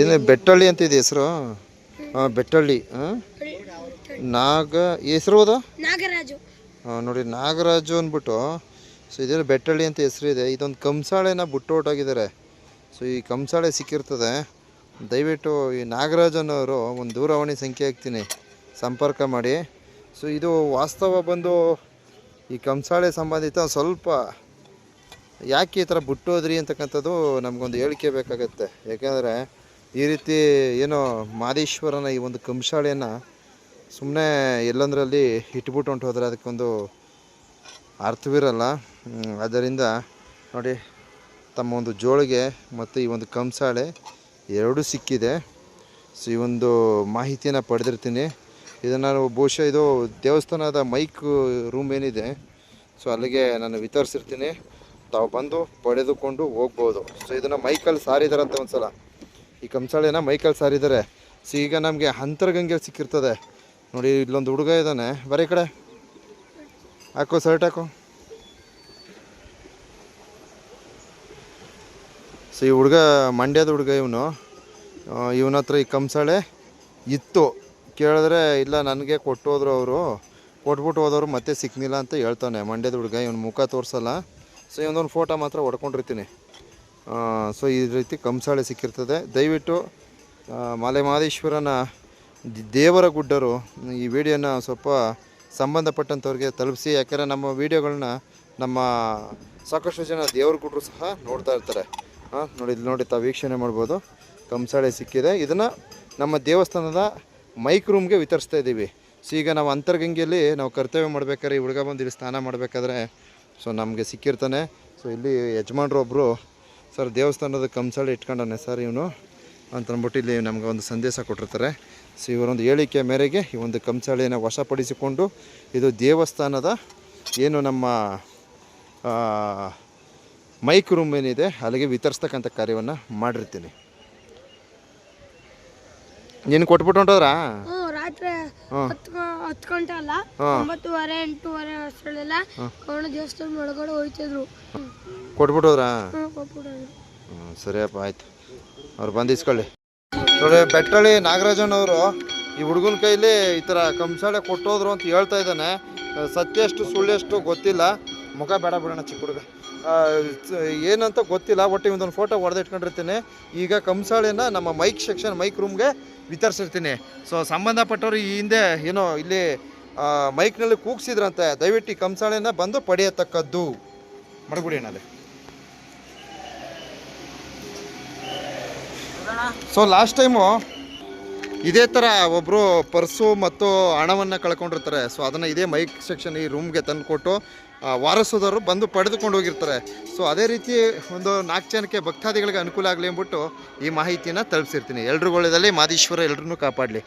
ಏನು ಬೆಟ್ಟಳ್ಳಿ ಅಂತ ಇದೆ ಹೆಸರು. ಹಾಂ ಬೆಟ್ಟಳ್ಳಿ ಹಾಂ ನಾಗ ಹೆಸರು ಹೋದ ನಾಗರಾಜು. ನೋಡಿ ನಾಗರಾಜು ಅಂದ್ಬಿಟ್ಟು ಸೊ ಇದೇನು ಬೆಟ್ಟಳ್ಳಿ ಅಂತ ಹೆಸರಿದೆ ಇದೊಂದು ಕಂಸಾಳೆನ ಬಿಟ್ಟು ಹೊರ್ಟೋಗಿದ್ದಾರೆ ಸೊ ಈ ಕಂಸಾಳೆ ಸಿಕ್ಕಿರ್ತದೆ. ದಯವಿಟ್ಟು ಈ ನಾಗರಾಜನವರು ಒಂದು ದೂರವಾಣಿ ಸಂಖ್ಯೆ ಹಾಕ್ತೀನಿ. ಸಂಪರ್ಕ ಮಾಡಿ. ಸೊ ಇದು ವಾಸ್ತವ ಬಂದು ಈ ಕಂಸಾಳೆ ಸಂಬಂಧಿತ ಸ್ವಲ್ಪ ಯಾಕೆ ಈ ಥರ ಬಿಟ್ಟೋದ್ರಿ ಅಂತಕ್ಕಂಥದ್ದು ನಮಗೊಂದು ಹೇಳಿಕೆ ಬೇಕಾಗತ್ತೆ. ಯಾಕೆಂದರೆ ಈ ರೀತಿ ಏನೋ ಮಾದೇಶ್ವರನ ಈ ಒಂದು ಕಂಸಾಳೆಯನ್ನು ಸುಮ್ಮನೆ ಎಲ್ಲಂದರಲ್ಲಿ ಇಟ್ಬಿಟ್ಟು ಹೊಂಟು ಹೋದರೆ ಅದಕ್ಕೊಂದು ಅರ್ಥವಿರಲ್ಲ. ಅದರಿಂದ ನೋಡಿ, ತಮ್ಮ ಒಂದು ಜೋಳಿಗೆ ಮತ್ತು ಈ ಒಂದು ಕಂಸಾಳೆ ಎರಡೂ ಸಿಕ್ಕಿದೆ. ಸೊ, ಈ ಒಂದು ಮಾಹಿತಿಯನ್ನು ಪಡೆದಿರ್ತೀನಿ. ಇದನ್ನು ನಾನು ಬಹುಶಃ ಇದು ದೇವಸ್ಥಾನದ ಮೈಕ್ ರೂಮ್ ಏನಿದೆ, ಸೊ ಅಲ್ಲಿಗೆ ನಾನು ವಿತರಿಸಿರ್ತೀನಿ. ತಾವು ಬಂದು ಪಡೆದುಕೊಂಡು ಹೋಗ್ಬೋದು. ಸೊ ಇದನ್ನು ಮೈಕಲ್ಲಿ ಸಾರಿದಾರಂತೆ ಒಂದು ಸಲ ಈ ಕಂಸಾಳೆನ ಮೈಕಲ್ಲಿ ಸಾರಿದ್ದಾರೆ ಸೊ ಈಗ ನಮಗೆ ಅಂತರ್ಗಂಗೆ ಸಿಕ್ಕಿರ್ತದೆ. ನೋಡಿ, ಇಲ್ಲೊಂದು ಹುಡುಗ ಇದ್ದಾನೆ ಬರೀ ಕಡೆ. ಹಾಕೋ ಶರ್ಟ್ ಹಾಕೋ. ಸೊ ಈ ಹುಡುಗ, ಮಂಡ್ಯದ ಹುಡುಗ ಇವನು. ಇವನ ಹತ್ರ ಈ ಕಂಸಾಳೆ ಇತ್ತು. ಕೇಳಿದ್ರೆ, ಇಲ್ಲ, ನನಗೆ ಕೊಟ್ಟು ಅವರು. ಕೊಟ್ಬಿಟ್ಟು ಹೋದವರು ಮತ್ತೆ ಸಿಕ್ನಿಲ್ಲ ಅಂತ ಹೇಳ್ತಾನೆ. ಮಂಡ್ಯದ ಹುಡುಗ, ಇವನು ಮುಖ ತೋರಿಸಲ್ಲ. ಸೊ ಒಂದೊಂದು ಫೋಟೋ ಮಾತ್ರ ಹೊಡ್ಕೊಂಡಿರ್ತೀನಿ. ಸೊ, ಈ ರೀತಿ ಕಂಸಾಳೆ ಸಿಕ್ಕಿರ್ತದೆ. ದಯವಿಟ್ಟು ಮಲೆಮಾದೇಶ್ವರನ ದೇವರ ಗುಡ್ಡರು ಈ ವಿಡಿಯೋನ ಸ್ವಲ್ಪ ಸಂಬಂಧಪಟ್ಟಂಥವ್ರಿಗೆ ತಲುಪಿಸಿ, ಯಾಕಂದರೆ ನಮ್ಮ ವಿಡಿಯೋಗಳನ್ನ ನಮ್ಮ ಸಾಕಷ್ಟು ಜನ ದೇವ್ರ ಗುಡ್ಡರು ಸಹ ನೋಡ್ತಾ ಇರ್ತಾರೆ. ಹಾಂ ನೋಡಿ, ಇಲ್ಲಿ ನೋಡಿ, ತಾವು ವೀಕ್ಷಣೆ ಮಾಡ್ಬೋದು. ಕಂಸಾಳೆ ಸಿಕ್ಕಿದೆ. ಇದನ್ನು ನಮ್ಮ ದೇವಸ್ಥಾನದ ಮೈಕ್ ರೂಮ್ಗೆ ವಿತರಿಸ್ತಾ ಇದ್ದೀವಿ ಸೊ, ಈಗ ನಾವು ಅಂತರ್ಗಂಗೆಯಲ್ಲಿ ನಾವು ಕರ್ತವ್ಯ ಮಾಡಬೇಕಾದ್ರೆ ಈ ಹುಡುಗ ಬಂದು ಇಲ್ಲಿ ಸ್ನಾನ ಮಾಡಬೇಕಾದ್ರೆ ಸೊ ನಮಗೆ ಸಿಕ್ಕಿರ್ತಾನೆ. ಸೊ ಇಲ್ಲಿ ಯಜಮಾನ್ರು ಒಬ್ಬರು ಸರ್, ದೇವಸ್ಥಾನದ ಕಂಸಾಳೆ ಇಟ್ಕೊಂಡಾನೆ ಸರ್ ಇವನು. ಅಂತಂದ್ಬಿಟ್ಟು ಇಲ್ಲಿ ನಮಗೆ ಒಂದು ಸಂದೇಶ ಕೊಟ್ಟಿರ್ತಾರೆ. ಸೊ ಇವರೊಂದು ಹೇಳಿಕೆ ಮೇರೆಗೆ ಈ ಒಂದು ಕಂಸಾಳೆಯನ್ನು ವಶಪಡಿಸಿಕೊಂಡು ಇದು ದೇವಸ್ಥಾನದ ಏನು ನಮ್ಮ ಮೈಕ್ ರೂಮ್ ಏನಿದೆ, ಅಲ್ಲಿಗೆ ವಿತರಿಸ್ತಕ್ಕಂಥ ಕಾರ್ಯವನ್ನು ಮಾಡಿರ್ತೀನಿ. ನೀನು ಕೊಟ್ಬಿಟ್ಟು ಹೊಂಟೋದ್ರಾ? ರಾತ್ರಿ ಹತ್ತು ಗಂಟೆ ಅಲ್ಲ ಒಂಬತ್ತುವರೆ ಎಂಟೂವರೆ ಅಷ್ಟರಲ್ಲೆಲ್ಲ ಕೋಣ ದೇವಸ್ಥಾನ ಒಳಗಡೆ ಹೋಯ್ತಿದ್ರು. ಕೊಟ್ಬಿಟ್ಟು ಹೋದ್ರಾ ಸರಿಯಪ್ಪ ಆಯ್ತು. ಅವ್ರು ಬಂದು ಇಸ್ಕೊಳ್ಳಿ ನೋಡಿ ಬೆಟ್ಟಳ್ಳಿ ನಾಗರಾಜನ್ ಅವರು ಈ ಹುಡುಗನ ಕೈಲಿ ಈ ಥರ ಕಂಸಾಳೆ ಕೊಟ್ಟೋದ್ರು ಅಂತ ಹೇಳ್ತಾ ಇದ್ದಾನೆ. ಸತ್ಯ ಎಷ್ಟು ಸುಳ್ಳು ಎಷ್ಟು ಗೊತ್ತಿಲ್ಲ. ಮುಖ ಬೇಡ ಬಿಡೋಣ ಚಿಕ್ಕ ಹುಡುಗ. ಏನಂತ ಗೊತ್ತಿಲ್ಲ, ಒಟ್ಟು ಒಂದೊಂದು ಫೋಟೋ ಹೊಡೆದು ಇಟ್ಕೊಂಡಿರ್ತೀನಿ ಈಗ ಕಂಸಾಳೆನ ನಮ್ಮ ಮೈಕ್ ಸೆಕ್ಷನ್ ಮೈಕ್ ರೂಮ್ಗೆ ವಿತರಿಸಿರ್ತೀನಿ. ಸೊ ಸಂಬಂಧಪಟ್ಟವರು ಈ ಹಿಂದೆ, ಏನೋ ಇಲ್ಲಿ ಮೈಕ್ನಲ್ಲಿ ಕೂಗ್ಸಿದ್ರಂತೆ. ದಯವಿಟ್ಟು ಕಂಸಾಳೆನ ಬಂದು ಪಡೆಯತಕ್ಕದ್ದು. ಮಡಗುಡಿ ಏನಲ್ಲಿ ಸೊ ಲಾಸ್ಟ್ ಟೈಮು ಇದೇ ಥರ ಒಬ್ಬರು ಪರ್ಸು ಮತ್ತು ಹಣವನ್ನು ಕಳ್ಕೊಂಡಿರ್ತಾರೆ. ಸೊ ಅದನ್ನು ಇದೇ ಮೈಕ್ ಸೆಕ್ಷನ್ ಈ ರೂಮ್ಗೆ ತಂದು ಕೊಟ್ಟು ವಾರಸೋದವರು ಬಂದು ಪಡೆದುಕೊಂಡು ಹೋಗಿರ್ತಾರೆ. ಸೊ ಅದೇ ರೀತಿ ಒಂದು ನಾಲ್ಕು ಜನಕ್ಕೆ ಭಕ್ತಾದಿಗಳಿಗೆ ಅನುಕೂಲ ಆಗಲಿ ಅಂದ್ಬಿಟ್ಟು ಈ ಮಾಹಿತಿಯನ್ನು ತಲುಪಿಸಿರ್ತೀನಿ. ಎಲ್ರಿಗೂ ಒಳ್ಳೆಯದಲ್ಲಿ, ಮಾದೇಶ್ವರ ಎಲ್ಲರನ್ನೂ ಕಾಪಾಡಲಿ.